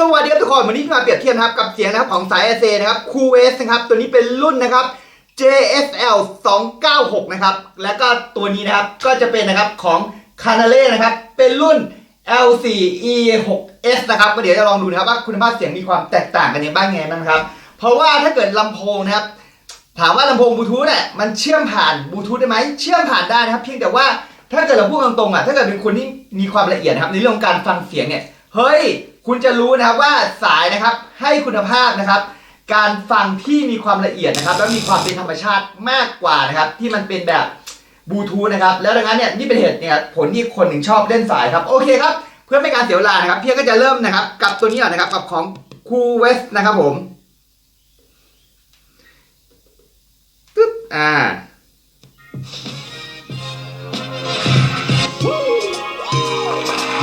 สวัสดีครับทุกคนวันนี้มาเปรียบเทียบนะครับกับเสียงนะครับของสาย s อนะครับ c o o s นะครับตัวนี้เป็นรุ่นนะครับ JSL 296นะครับแล้วก็ตัวนี้นะครับก็จะเป็นนะครับของ c a n a l e นะครับเป็นรุ่น L4E6S นะครับก็เดี๋ยวจะลองดูนะครับว่าคุณภาพเสียงมีความแตกต่างกันยังบ้างไงบ้างครับ เพราะว่าถ้าเกิดลำโพงนะครับถามว่าลำโพงบลูทูธเนี่ยมันเชื่อมผ่านบลูทูธได้ไหมเชื่อมผ่านได้นะครับ เพียงแต่ว่าถ้าเกิดเราพูดตรงๆอะถ้าเกิดเป็นคนที่มีความละเอียดนะครับในเรื่องการฟังเสียงเนี่ยเฮ้ย คุณจะรู้นะครับว่าสายนะครับให้คุณภาพนะครับ การฟังที่มีความละเอียดนะครับ แล้วมีความเป็นธรรมชาติมากกว่านะครับ ที่มันเป็นแบบบลูทูธนะครับ แล้วดังนั้นเนี่ยนี่เป็นเหตุเนี่ยผลที่คนหนึ่งชอบเล่นสายครับโอเคครับเพื่อไม่การเสียเวลานะครับ เพียงก็จะเริ่มนะครับ กับตัวนี้ก่อนนะครับกับของ Cool West นะครับผมตึ๊บอ่า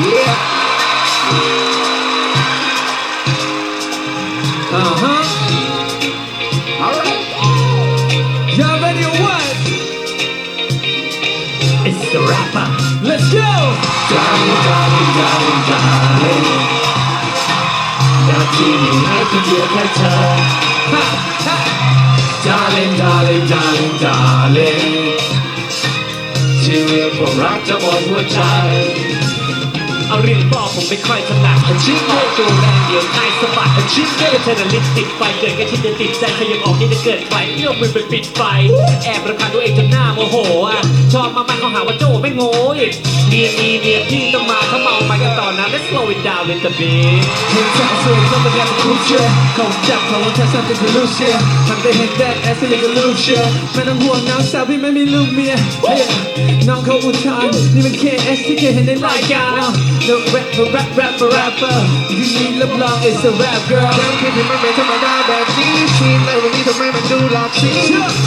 Uh-huh. นี้ให้คนเดียวแค่เธอ Ha, ha. Darling, darling, darling, darling ชีวิตผมรักจะหมดหัวใจ เอาเรื่องบอกผมไม่ค่อยถนัดอาชีพเลือกตัวแรงเดียวใครสะบัด อาชีพเลือกเทนลิสติดไฟเกิดแค่ที่จะติดใจขยับออกนี่จะเกิดไฟเอื้อมมือไปปิดไฟ แอบรำคาญตัวเองจนหน้าโมโหอะชอบมากๆเขาหาว่าโจ้ไม่โง่อีกเนียนนีเนียนพี่ต้องมาถ้าเมาไปกันต่อนะ Let's slow it down little bit เห็นสาวสวยเข้ามาแล้วคูเชียเขาจับเขาว่าเธอสร้างเป็นลูเชียหันไปเห็นแดดแอสซิลิกลูเชียไม่ต้องห่วงน้องสาวพี่ไม่มีลูกเมียเฮ้ยน้องเขาอุทานนี่มัน KS ที่เคยเห็นในรายการ No rap for rap rap for rapper ที่นี่รับรอง it's a rap girl แค่คิดถึงมันไม่ธรรมดาแบบนี้ซีนเลยวันนี้ทำไมมันดูหลอกสิ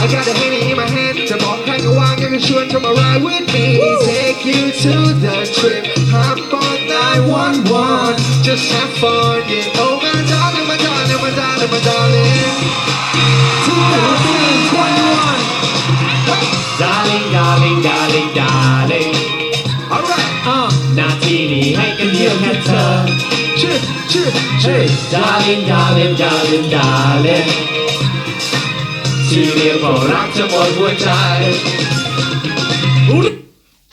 I got the Henny in my hand จะบอกใครก็ว่างอยากจะชวนเข้ามา ride with me Take you to the trip Hop on 911 Just have fun yeah Oh my darling my darling my darling my darling darling darling darling darling Alright อ่ะ นาทีนี้ให้กันเดียวแค่เธอ อ ชื่อชื่อ Hey darling darling darling darling ที่เรียกว่ารักจะหมดหัวใจ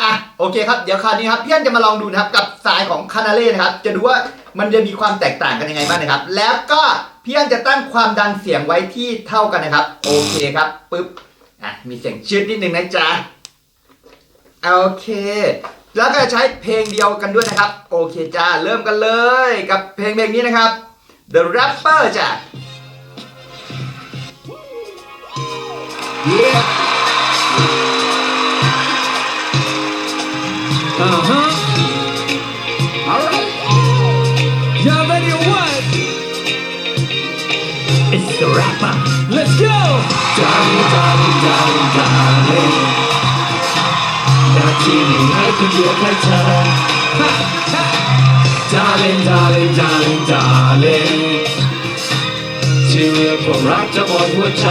อะโอเคครับ เดี๋ยวคราวนี้ครับพี่อันจะมาลองดูนะครับกับสายของคานาเล่นะครับ จะดูว่ามันจะมีความแตกต่างกันยังไงบ้างนะครับ แล้วก็พี่อันจะตั้งความดังเสียงไว้ที่เท่ากันนะครับ โอเคครับปึ๊บอะมีเสียงชืดนิดนึงนะจ๊ะโอเค แล้วก็จะใช้เพลงเดียวกันด้วยนะครับ โอเคจ้า เริ่มกันเลยกับเพลงเพลงนี้นะครับ The Rapper จ้ะ Uh-huh. Alright Y'all ready or what? It's the rapper Let's go! Down, down, down. นาทีนี้ให้คนเดียวแค่เธอ darling darling darling darling ที่เรียกว่ารักจะหมดหัวใจ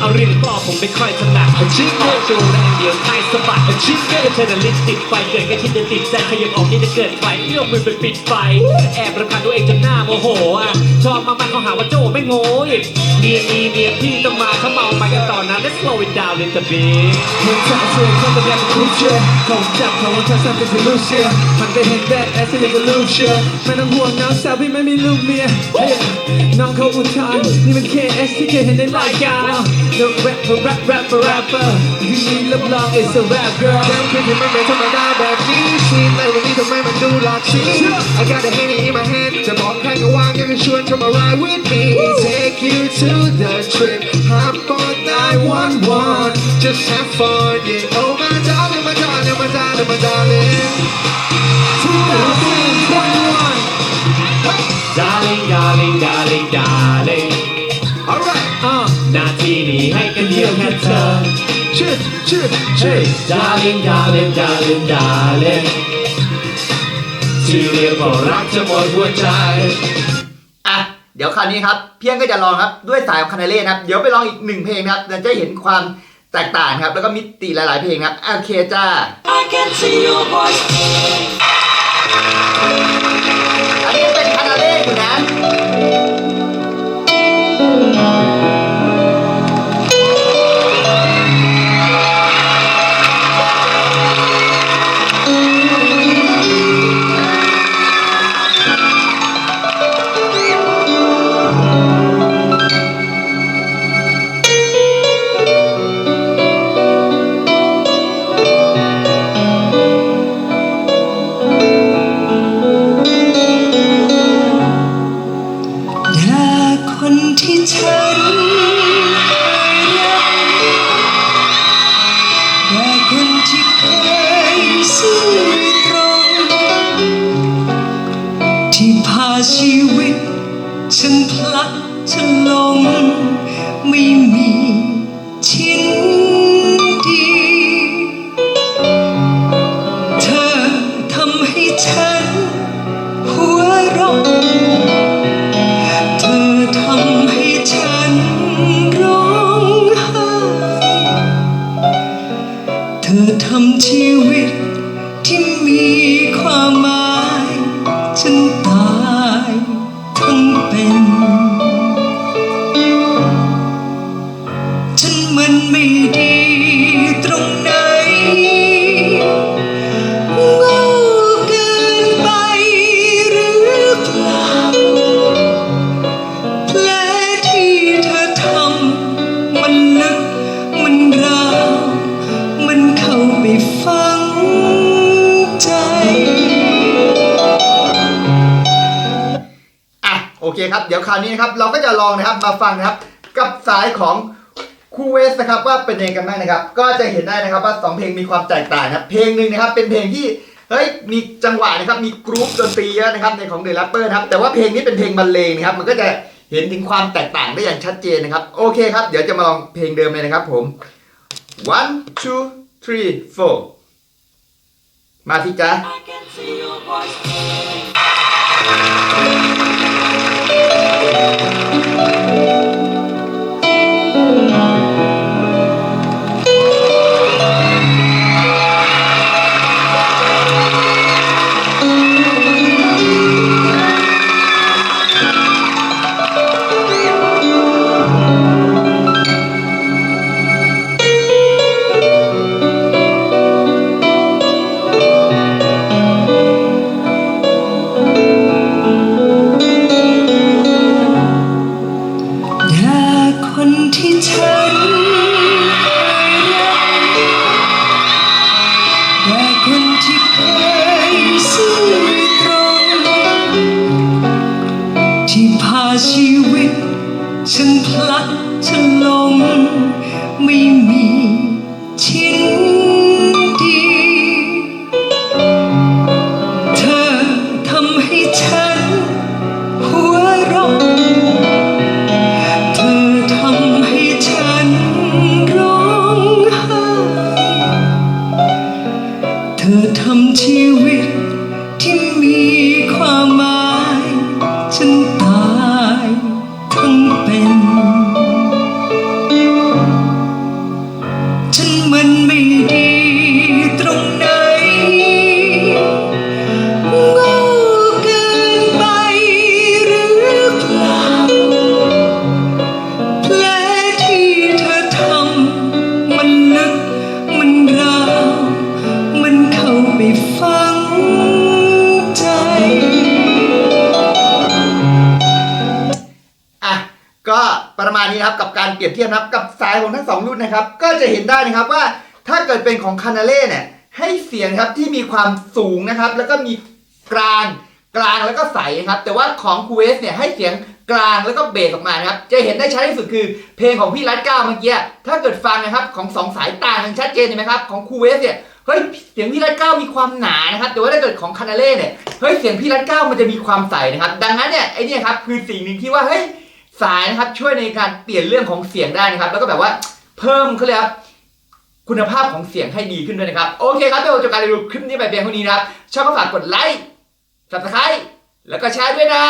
เอาเรื่องบอผมไม่ค่อยถนัดอาชีพเลือกตัวแรงเดียวใครสะบัดอาชีพเลือกเทนลิสติดไฟเกิดแค่ที่จะติดใจขยับออกนี่จะเกิดไฟเอื้อมมือไปปิดไฟ แอบรำคาญตัวเองจนหน้าโมโหอะชอบมากๆเขาหาว่าโจ้ไม่โง่อีกเนียนนีเนียพี่ต้องมาถ้าเมาไปกันต่อนะ Let's slow it down little bit เห็นสาวสวยเข้ามาแล้วคูเชียเขาจับเขาว่าเธอสร้างเป็นลูเชียหันไปเห็นแดดแอสซิลิกลูเชียไม่ต้องห่วงน้องสาวพี่ไม่มีลูกเมียเฮ้ยน้องเขาอุทานนี่มัน KS ที่เคยเห็นในรายการ No rap for rap rap for rapper ที่นี่รับรอง it's a rap girl แค่คิดถึงมันไม่ธรรมดาแบบนี้ซีนเลยวันนี้ทำไมมันดูหลอกสิ I got the Henny in my hand จะบอกใครก็ว่างอยากจะชวนเข้ามา ride with me Take you to the trip Hop on 911 Just have fun yeah Oh my darling my darling my darling my darling darling darling darling darling Alright นาทีนี้ให้กันเดียวแค่เธอชื่อชื่อชื่อ darling darling darling darling ที่เรียกว่ารักจะหมดหัวใจอะเดี๋ยวคราวนี้ครับ เพียงก็จะลองครับด้วยสายของคานาเล่นะครับ เดี๋ยวไปลองอีกหนึ่งเพลงนะครับเราจะเห็นความแตกต่างครับ แล้วก็มิติหลาย ๆ เพลงครับโอเคจ้า I can see your voice ฉัน เคครับ เดี๋ยวคราวนี้นะครับ เราก็จะลองนะครับมาฟังนะครับ กับสายของคูเวสนะครับว่าเป็นยังไงกันบ้างนะครับ ก็จะเห็นได้นะครับว่าสองเพลงมีความแตกต่างนะครับ เพลงหนึ่งนะครับ เป็นเพลงที่เฮ้ยมีจังหวะนะครับมีกรุ๊ปดนตรีเยอะนะครับในของเดอะแรปเปอร์นะครับแต่ว่าเพลงนี้เป็นเพลงบรรเลงนะครับมันก็จะเห็นถึงความแตกต่างได้อย่างชัดเจนนะครับ โอเคครับ เดี๋ยวจะมาลองเพลงเดิมเลยนะครับผม one two three four มาสิจ๊ะ แประมาณนี้ครับกับการเปรียบเทียบนะครับกับสายของทั้งสองรุ่นนะครับ ก็จะเห็นได้นะครับว่าถ้าเกิดเป็นของคานาเล่เนี่ยให้เสียงครับที่มีความสูงนะครับ แล้วก็มีกลางกลางแล้วก็ใสครับ แต่ว่าของคูเวสเนี่ยให้เสียงกลางแล้วก็เบสออกมานะครับ จะเห็นได้ชัดที่สุดคือ เพลงของพี่รัตเก้าเมื่อกี้ถ้าเกิดฟังนะครับของสองสายต่างกันชัดเจนเห็นไหมครับของคูเวสเนี่ยเฮ้ยเสียงพี่รัตเก้ามีความหนานะครับ แต่ว่าถ้าเกิดของคานาเล่เนี่ยเฮ้ยเสียงพี่รัตเก้ามันจะมีความใสนะครับ ดังนั้นเนี่ยไอเนี่ยครับคือสิ่งหนึ่งที่ว่าเฮ้ย สายนะครับช่วยในการเปลี่ยนเรื่องของเสียงได้นะครับ แล้วก็แบบว่าเพิ่มเขาเรียกว่าคุณภาพของเสียงให้ดีขึ้นด้วยนะครับ โอเคครับเดี๋ยวจบการรีวิวคลิปนี้ไปเพียงเท่านี้นะครับชอบก็ฝากกดไลค์ subscribe แล้วก็แชร์ด้วยนะ